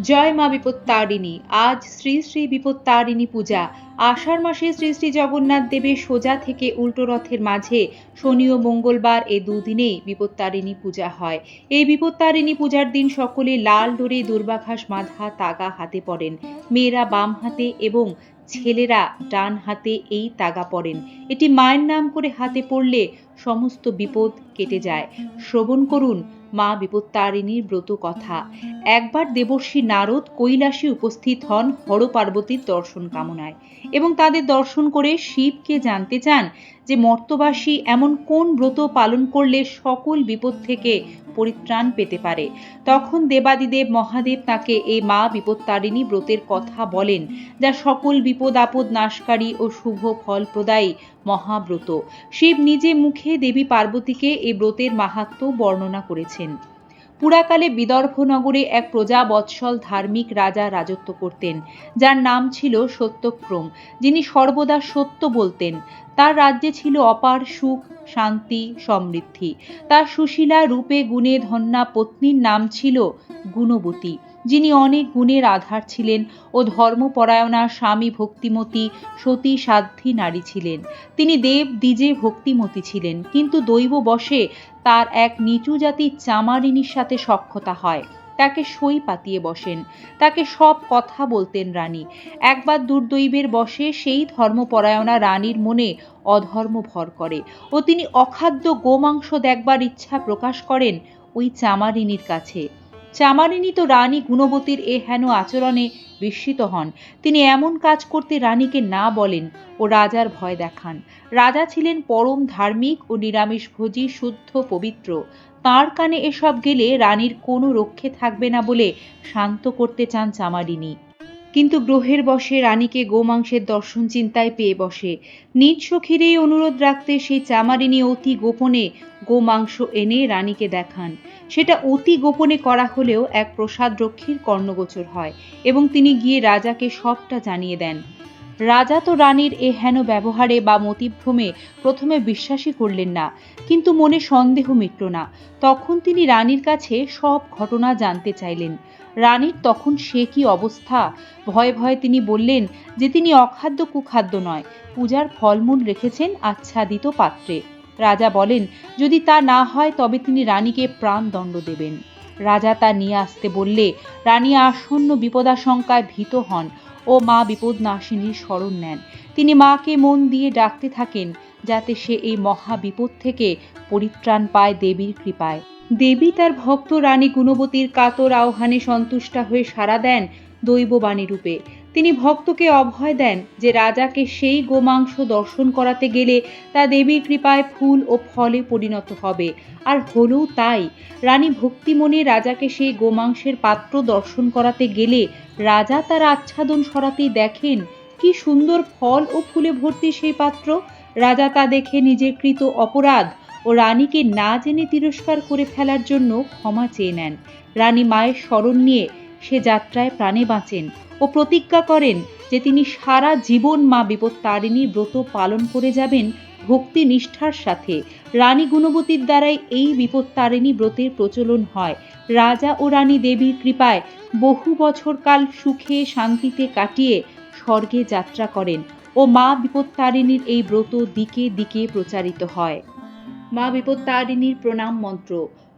জয় মা বিপত্তারিণী। আজ শ্রী শ্রী বিপত্তারিণী পূজা। আষাঢ় মাসে শ্রী শ্রী জগন্নাথ দেবের সোজা থেকে উল্টো রথের মাঝে শনি ও মঙ্গলবার এই দুদিনেই বিপত্তারিণী পূজা হয়। এই বিপত্তারিণী পূজার দিন সকলে লাল ডোরে দুর্বাঘাস মাধা তাগা হাতে পড়েন। মেয়েরা বাম হাতে এবং ছেলেরা ডান হাতে এই তাগা পড়েন। এটি মায়ের নাম করে হাতে পড়লে সমস্ত বিপদ কেটে যায়। শ্রবণ করুন মা বিপত্তারিণীর ব্রত কথা। একবার দেবর্ষী নারদ কৈলাসে উপস্থিত হন হর পার্বতীর দর্শন কামনায় এবং তাদের দর্শন করে শিবকে জানতে চান যে মর্তবাসী এমন কোন ব্রত পালন করলে সকল বিপদ থেকে পরিত্রাণ পেতে পারে। তখন দেবাদিদেব মহাদেব তাকে এই মা বিপত্তারিণী ব্রতের কথা বলেন, যা সকল বিপদ আপদ নাশকারী ও শুভ ফল প্রদায়ী মহাব্রত। শিব নিজে মুখে দেবী পার্বতীকে এই ব্রতের মাহাত্ম্য বর্ণনা করেছেন। পুরাকালে বিদর্ভ নগরে এক প্রজা বৎসল ধার্মিক রাজা রাজত্ব করতেন, যার নাম ছিল সত্যক্রম, যিনি সর্বদা সত্য বলতেন। তার রাজ্যে ছিল অপার সুখ, শান্তি, সমৃদ্ধি। তার সুশীলা রূপে গুণে ধন্যা পত্নীর নাম ছিল গুণবতী। যিনি অনেক গুণের আধার ছিলেন ও ধর্মপরায়ণা স্বামী ভক্তিমতী সতী সাধ্বী নারী ছিলেন। তিনি দেব দ্বিজে ভক্তিমতী ছিলেন, কিন্তু দৈব বশে তার এক নিচু জাতির চামারিনীর সাথে সখ্যতা হয়। তাকে সই পাতিয়ে বসেন, তাকে সব কথা বলতেন রানী। একবার দুর্দৈবের বসে সেই ধর্মপরায়ণা রানীর মনে অধর্ম ভর করে ও তিনি অখাদ্য গোমাংস দেখবার ইচ্ছা প্রকাশ করেন ওই চামারিনীর কাছে। চামারিনী তো রানী গুণবতীর এ হেন আচরণে বিস্মিত হন। তিনি এমন কাজ করতে রানীকে না বলেন ও রাজার ভয় দেখান। রাজা ছিলেন পরম ধার্মিক ও নিরামিষভোজী শুদ্ধ, পবিত্র। তাঁর কানে এসব গেলে রানীর কোনো রক্ষে থাকবে না বলে শান্ত করতে চান চামারিনী কিন্তু গ্রহের বসে রানীকে গোমাংসের দর্শন চিন্তায় পেয়ে বসে। নিজ সখীর অনুরোধ রাখতে সেই চামারিনী অতি গোপনে গোমাংস এনে রানীকে দেখান। সেটা অতি গোপনে করা হলেও এক প্রসাদ রক্ষীর কর্ণগোচর হয় এবং তিনি গিয়ে রাজাকে সবটা জানিয়ে দেন। রাজা তো রানীর এ হেন ব্যবহারে বা মতিভ্রমে প্রথমে বিশ্বাসই করলেন না, কিন্তু মনে সন্দেহ মিটল না। তখন তিনি রানীর কাছে সব ঘটনা জানতে চাইলেন। রানীর তখন সে কি অবস্থা? ভয়ে ভয়ে তিনি বললেন যে তিনি অখাদ্য কুখাদ্য নয়, পূজার ফলমূল রেখেছেন আচ্ছাদিত পাত্রে। রাজা বলেন, যদি তা না হয়, তবে তিনি রানীকে প্রাণদণ্ড দেবেন। রাজা তা নিয়ে আসতে বললে, রানী আসন্ন বিপদাশঙ্কায় ভীত হন ও মা বিপদনাশিনীর স্মরণ নেন। তিনি মাকে মন দিয়ে ডাকতে থাকেন, যাতে সে এই মহা বিপদ থেকে পরিত্রাণ পায় দেবীর কৃপায়। দেবী তার ভক্ত রানী গুণবতীর কাতর আহ্বানে সন্তুষ্টা হয়ে সাড়া দেন দৈববাণী রূপে। তিনি ভক্তকে অভয় দেন যে রাজাকে সেই গোমাংস দর্শন করাতে গেলে তা দেবীর কৃপায় ফুল ও ফলে পরিণত হবে। আর হলেও তাই, রানী ভক্তিমনে রাজাকে সেই গোমাংসের পাত্র দর্শন করাতে গেলে রাজা তার আচ্ছাদন সরাতেই দেখেন, কি সুন্দর ফল ও ফুলে ভর্তি সেই পাত্র। রাজা তা দেখে নিজের কৃত অপরাধ ও রানীকে না জেনে তিরস্কার করে ফেলার জন্য ক্ষমা চেয়ে নেন। রানী মায়ের স্মরণ নিয়ে সে যাত্রায় প্রাণে বাঁচেন। ও প্রতিজ্ঞা করেন যে তিনি সারা জীবন মা বিপত্তারিণী ব্রত পালন করে যাবেন ভক্তি নিষ্ঠার সাথে। রানী গুণবতীর দ্বারাই এই বিপত্তারিণী ব্রতের প্রচলন হয়। রাজা ও রানী দেবীর কৃপায় বহু বছরকাল সুখে শান্তিতে কাটিয়ে স্বর্গে যাত্রা করেন ও মা বিপত্তারিণীর এই ব্রত দিকে দিকে প্রচারিত হয়। মা বিপত্তারিণীর প্রণাম মন্ত্র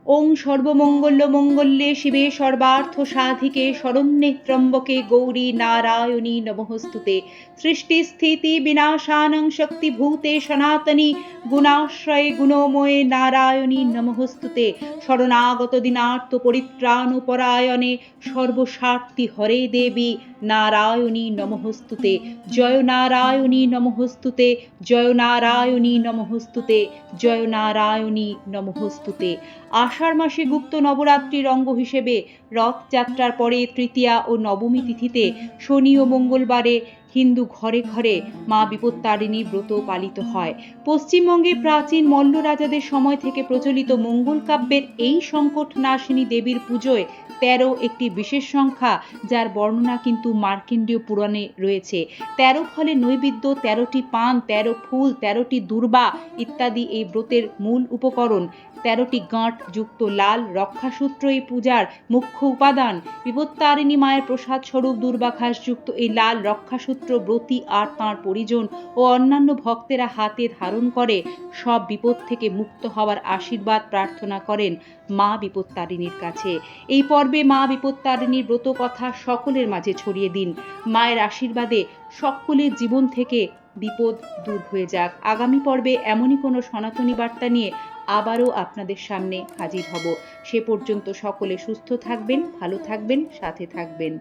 ওং সর্বমঙ্গল্য মঙ্গল্যে শিবে সর্বার্থ সাধিকে শরণ্যে ত্রম্বকে গৌরী নারায়ণী নমঃস্তুতে। সৃষ্টি স্থিতি বিনাশানং শক্তিভূতে সনাতনী গুণাশ্রয়ে গুণময়ে নারায়ণী নমঃস্তুতে। শরণাগত দিনার্থ পরিত্রাণ পরায়ণে সর্বস্বার্থী হরে দেবী নারায়ণী নমহস্তুতে জয় নারায়ণী নমহস্তুতে জয় নারায়ণী নমহস্তুতে জয় নারায়ণী নমহস্তুতে আষাঢ় মাসে গুপ্ত নবরাত্রির অঙ্গ হিসেবে রথযাত্রার পরে তৃতীয়া ও নবমী তিথিতে শনি ও মঙ্গলবারে হিন্দু ঘরে ঘরে মা বিপত্তারিণী ব্রত পালিত হয়। পশ্চিমবঙ্গে প্রাচীন মল্ল রাজাদের সময় থেকে প্রচলিত মঙ্গল কাব্যের এই সংকট নাশিনী দেবীর পুজোয় তেরো একটি বিশেষ সংখ্যা, যার বর্ণনা কিন্তু মার্কেন্ডীয় পুরাণে রয়েছে। তেরো ফলে নৈবেদ্য, তেরোটি পান, তেরো ফুল, তেরোটি দুর্বা ইত্যাদি এই ব্রতের মূল উপকরণ। তেরোটি গাঁট যুক্ত লাল রক্ষাসূত্র এই পূজার মুখ্য মুখ্য উপাদান। বিপত্তারিণী মায়ের প্রসাদ স্বরূপ দুর্বাঘাসযুক্ত এই লাল রক্ষাসূত্র ব্রতী আর তাঁর পরিজন ও অন্যান্য ভক্তেরা হাতে ধারণ করে, সব বিপদ থেকে মুক্ত হওয়ার আশীর্বাদ প্রার্থনা করেন মা বিপত্তারিণীর কাছে। এই পর্বে মা বিপত্তারিণীর ব্রত কথা সকলের মাঝে ছড়িয়ে দিন। মায়ের আশীর্বাদে সকলের জীবন থেকে বিপদ দূর হয়ে যাক। আগামী পর্বে এমনই কোনো সনাতনী বার্তা নিয়ে আবারও আপনাদের সামনে হাজির হব। সে পর্যন্ত সকলে সুস্থ থাকবেন ভালো থাকবেন সাথে থাকবেন।